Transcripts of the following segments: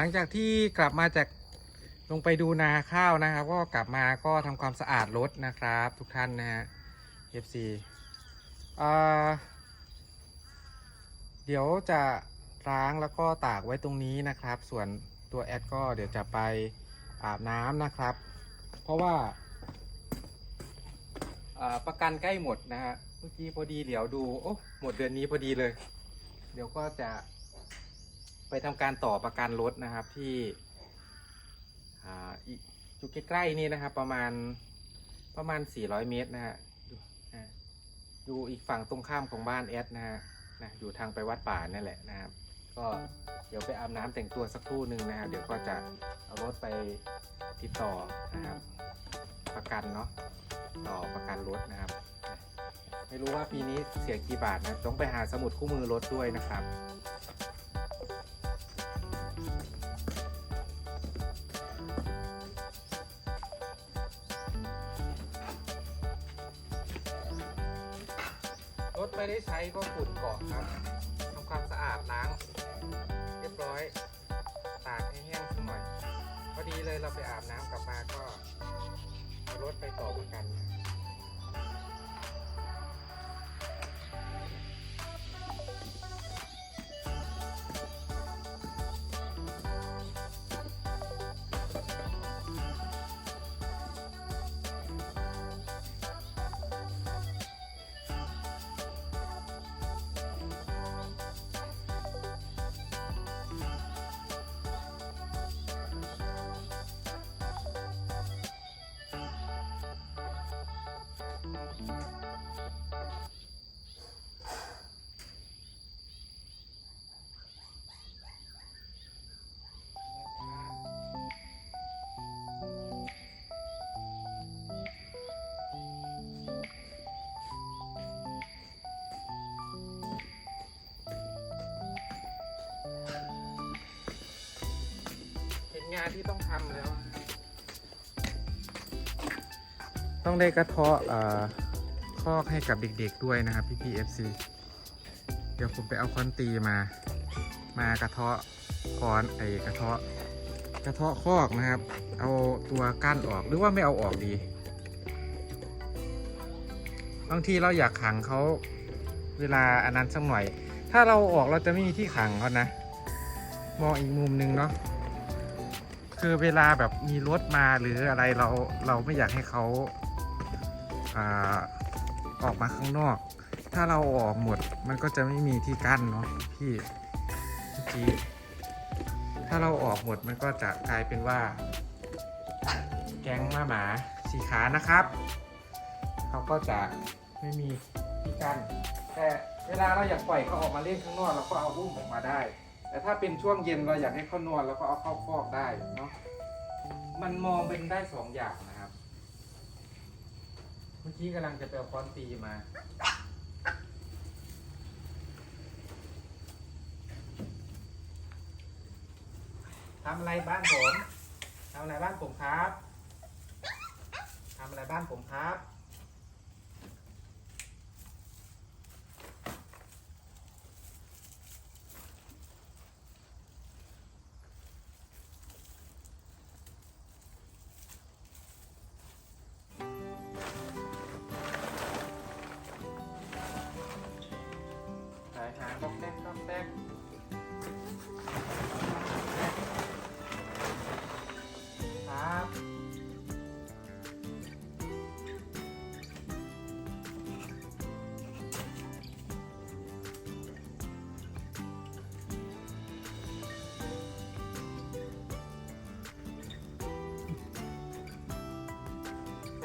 หลังจากที่กลับมาจากลงไปดูนาข้าวนะครับ ก็กลับมาก็ทำความสะอาดรถนะครับ ทุกท่านนะฮะ FC อ่าเดี๋ยวจะล้างแล้วก็ตากไว้ตรงนี้นะครับ ส่วนตัวแอดก็เดี๋ยวจะไปอาบน้ำนะครับ เพราะว่าอ่าประกันใกล้หมดนะฮะเมื่อกี้พอดีเหลียวดูโอ้หมดเดือนนี้พอดีเลย เดี๋ยวก็จะ ไปทำการต่อประกันรถนะครับที่อยู่ใกล้ๆนี่นะครับ ประมาณประมาณ 400 เมตรนะฮะอยู่อีกฝั่งตรงข้ามของบ้านแอดนะฮะนะอยู่ทางไปวัดป่านั่นแหละนะครับ ก็เดี๋ยวไปอาบน้ำแต่งตัวสักครู่หนึ่งนะฮะเดี๋ยวก็จะเอารถไปติดต่อนะครับประกันเนาะต่อประกันรถนะครับ ไม่รู้ว่าปีนี้เสียกี่บาทนะต้องไปหาสมุดคู่มือรถด้วยนะครับ ไม่ได้ใช้ก็ฝุ่นเกาะครับทำความสะอาดล้าง เรียบร้อย ตากให้แห้งสักหน่อย พอดีเลยเราไปอาบน้ำกลับมาก็รถไปต่อประกัน ได้กระเทาะเอ่อคอกให้กับเด็กๆด้วยนะครับพี่พีเอฟซีเดี๋ยวผมไปเอาคอนตีมา มากระเทาะคอนไอกระเทาะกระเทาะคอกนะครับ เอาตัวกั้นออกหรือว่าไม่เอาออกดีบางทีเราอยากขังเขาเวลาอันนั้นสักหน่อย ถ้าเราออกเราจะไม่มีที่ขังเขานะ มองอีกมุมหนึงเนาะคือเวลาแบบมีรถมาหรืออะไรเราเราไม่อยากให้เขา อ่าออกมาข้างนอก ถ้าเราออกหมดมันก็จะไม่มีที่กั้นเนาะพี่เมื่อกี้ถ้าเราออกหมดมันก็จะกลายเป็นว่า แก๊งหมาหมาสีขานะครับ เขาก็จะไม่มีที่กั้นแต่เวลาเราอยากปล่อยเขาออกมาเล่นข้างนอกเราก็เอาอุ้มออกมาได้ แต่ถ้าเป็นช่วงเย็นเราอยากให้เขานอนเราก็เอาเข้าคอกได้เนาะมันมองเป็นได้สองอย่างนะครับเมื่อกี้กำลังจะไปเอาค้อนตีมา ทำอะไรบ้านผม ทำอะไรบ้านผมครับ ทำอะไรบ้านผมครับ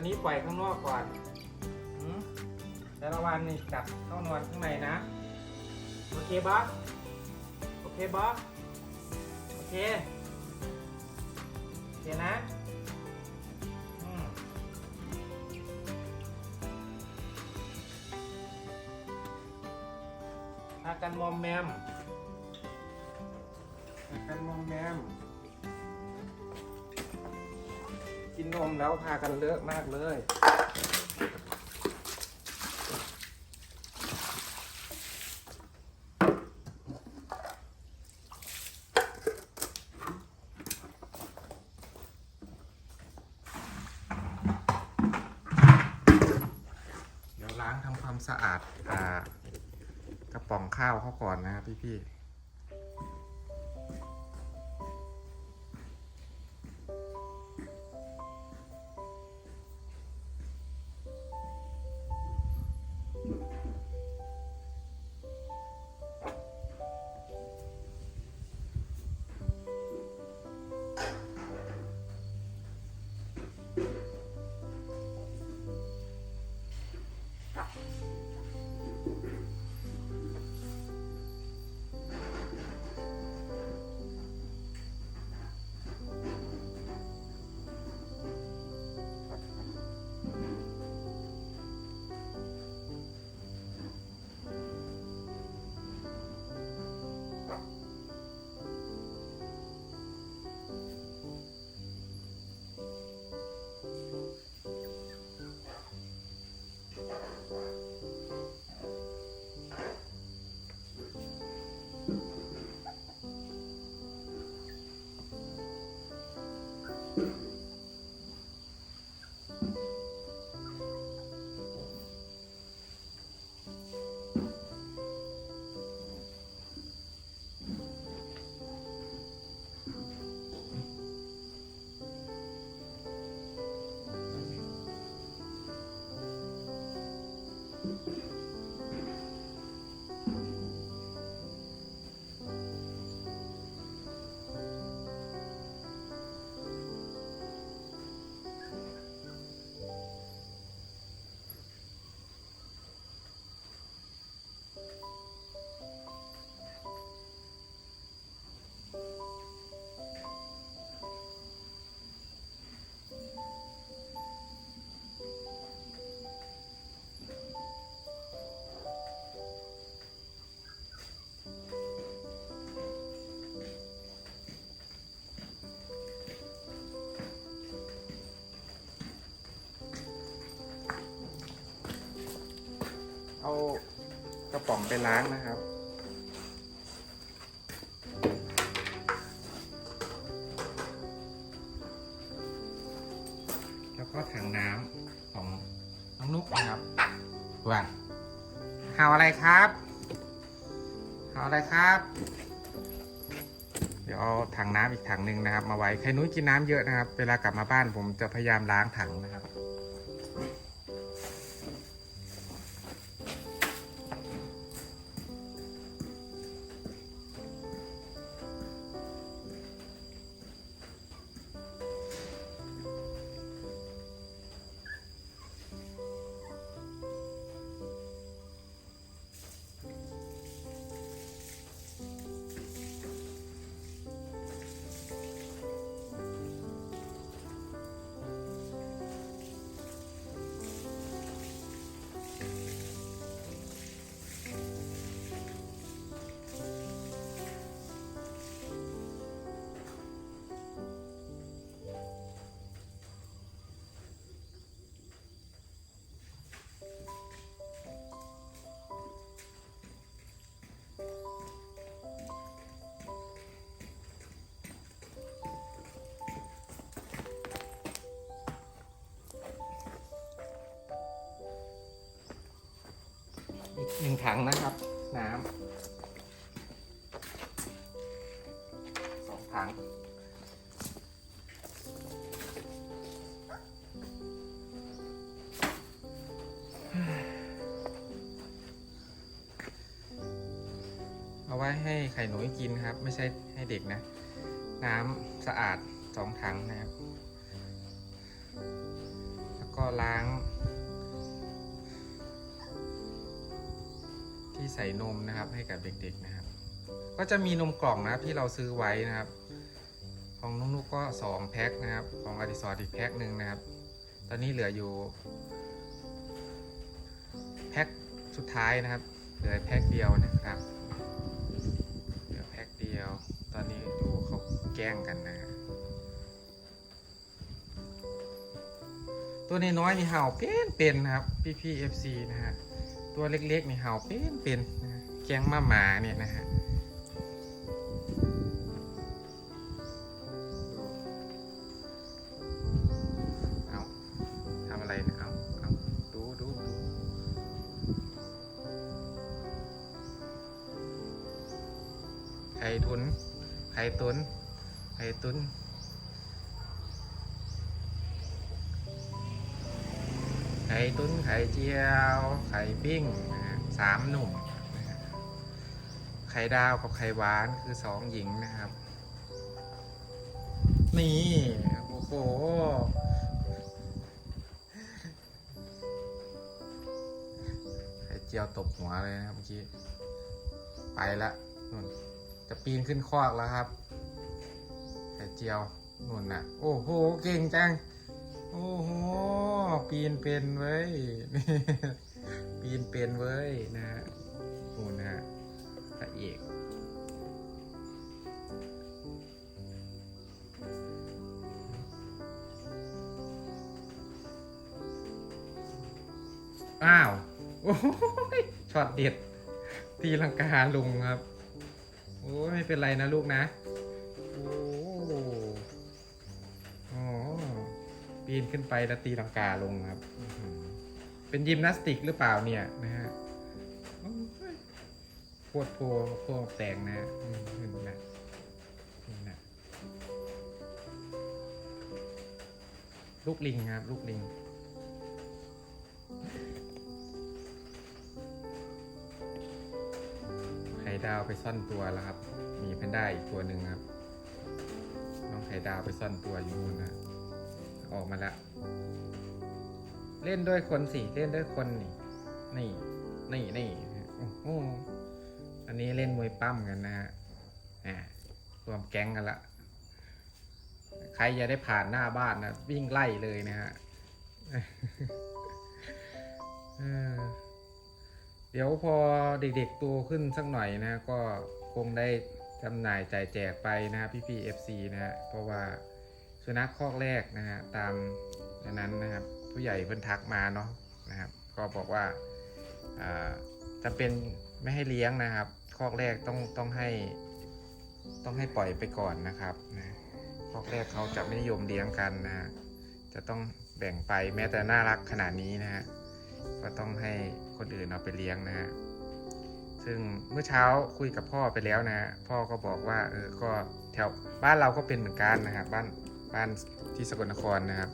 อนนี้ปล่อยข้างนอกก่อนแต่ละวันนี่กลับเข้านอนข้างในนะ โอเคบอสโอเคบอสโอเค โอเคนะพากันมอมแมมพากันมอมแมม กินนมแล้วพากันเลอะมากเลย เดี๋ยวล้างทำความสะอาดอกระป๋องข้าวเขาก่อนนะครับพี่ๆ เอากระป๋องไปล้างนะครับ แล้วก็ถังน้ำของน้องนุ๊กนะครับว่าหาอะไรครับหาอะไรครับ เดี๋ยวเอาถังน้ำอีกถังหนึ่งนะครับ มาไว้ใครนุ้ยกินน้ำเยอะนะครับ เวลากลับมาบ้านผมจะพยายามล้างถังนะครับ หนึ่งถังนะครับ น้ำสองถังเอาไว้ให้ไข่หนูกินครับ ไม่ใช่ให้เด็กนะ น้ำสะอาดสองถังนะครับ แล้วก็ล้าง ใส่นมนะครับ ให้กับเด็กๆนะครับ ก็จะมีนมกล่องนะครับที่เราซื้อไว้นะครับ ของนุ๊กๆก็สองแพ็คนะครับ ของอดิสรอีกแพ็คหนึ่งนะครับ ตอนนี้เหลืออยู่แพ็คสุดท้ายนะครับ เหลือแพ็คเดียวนะครับ เหลือแพ็คเดียว ตอนนี้ดูเขาแกล้งกันนะฮะตัวน้อยๆนี่เห่าเป็นเป็นๆนะครับ พี่ๆ FC นะฮะ ตัวเล็กๆนี่เห่าเป็นเป็นแกงมาหมาเนี่ยนะฮะเอาทำอะไรนะเาเอาดูดูดูไข่ทุนไข่ตุนไข่ตุนไข่ตุนไข่เจียว ไข่ปิ้งนะฮะสามหนุ่มนะฮะไข่ดาวกับไข่หวานคือสองหญิงนะครับ นี่ โอ้โห ไข่เจียวตบหัวเลยนะครับเมื่อกี้ ไปละนู่นจะปีนขึ้นคอกแล้วครับ ไข่เจียวนู่นน่ะ โอ้โห เก่งจัง โอ้โห ปีนเป็นเว้ย ปีนเป็นเว้ยนะฮะนู่นะฮะพระเอกอ้าว โอ้ยช็อตเด็ด ตีลังกาลุงครับ โอ้ยไม่เป็นไรนะลูกนะ โอ้โอ้ปีนขึ้นไปแล้วตีลังกาลงครับ เป็นยิมนาสติกหรือเปล่าเนี่ยนะฮะโอ้ยโคตรโพโคตรแตงนะอืมเห็นนะนี่นะลูกลิงครับลูกลิงไข่ดาวไปซ่อนตัวแล้วครับ มีแพนด้าอีกตัวหนึ่งครับน้องไข่ดาวไปซ่อนตัวอยู่นู่นนะออกมาแล้ว เล่นด้วยคนสิเล่นด้วยคนนี่นี่นี่นี่โอ้อันนี้เล่นมวยปั้มกันนะฮะอ่ารวมแก๊งกันละใครจะได้ผ่านหน้าบ้านนะวิ่งไล่เลยนะฮะเดี๋ยวพอเด็กๆโตขึ้นสักหน่อยนะก็คงได้จำหน่ายจ่ายแจกไปนะพี่พี่ๆ FC นะฮะเพราะว่าสุนัขคอกแรกนะฮะตามนั้นนะครับ ผู้ใหญ่เพิ่นทักมาเนาะนะครับ ก็บอกว่าจำเป็นไม่ให้เลี้ยงนะครับ คอกแรกต้องต้องให้ต้องให้ปล่อยไปก่อนนะครับนะคอกแรกเขาจะไม่นิยมเลี้ยงกันนะฮะจะต้องแบ่งไปแม้แต่น่ารักขนาดนี้นะฮะก็ต้องให้คนอื่นเอาไปเลี้ยงนะฮะซึ่งเมื่อเช้าคุยกับพ่อไปแล้วนะฮะพ่อก็บอกว่าเออก็แถวบ้านเราก็เป็นเหมือนกันนะครับบ้านบ้านที่สกลนครนะครับ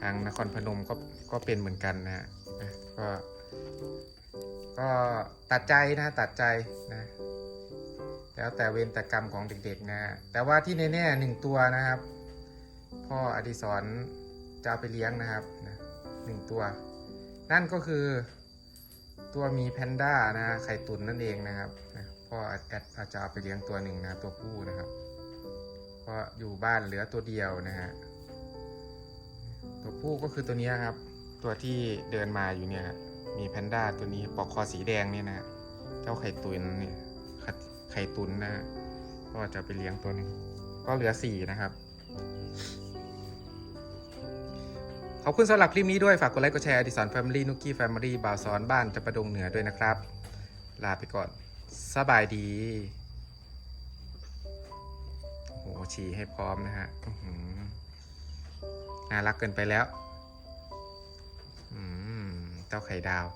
ทางนครพนมก็ก็เป็นเหมือนกันนะฮะก็ ก็ตัดใจนะตัดใจนะแล้วแต่เวรแต่กรรมของเด็กๆนะฮะแต่ว่าที่แน่ๆหนึ่งตัวนะครับ พ่ออดิศรจะเอาไปเลี้ยงนะครับนะหนึ่งตัว นั่นก็คือตัวมีแพนด้านะไข่ตุนนั่นเองนะครับนะพ่อแอดอาจจะเอาไปเลี้ยงตัวหนึ่งนะตัวผู้นะครับเพราะอยู่บ้านเหลือตัวเดียวนะฮะ ตัวผู้ก็คือตัวนี้ครับ ตัวที่เดินมาอยู่เนี่ย มีแพนด้าตัวนี้ปลอกคอสีแดงเนี่ยนะเจ้าไข่ตุนเนี่ยไข่ตุนนะก็จะไปเลี้ยงตัวนึงก็เหลือสี่นะครับขอบคุณสำหรับคลิปนี้ด้วย ฝากกดไลค์กดแชร์อดิสอนแฟมิลี่นุกกี้แฟมิลี่บ่าวสอนบ้านจะประดงเหนือด้วยนะครับ ลาไปก่อน สบายดีโอ้โหฉี่ให้พร้อมนะฮะ น่ารักเกินไปแล้ว อืม เจ้าไข่ดาว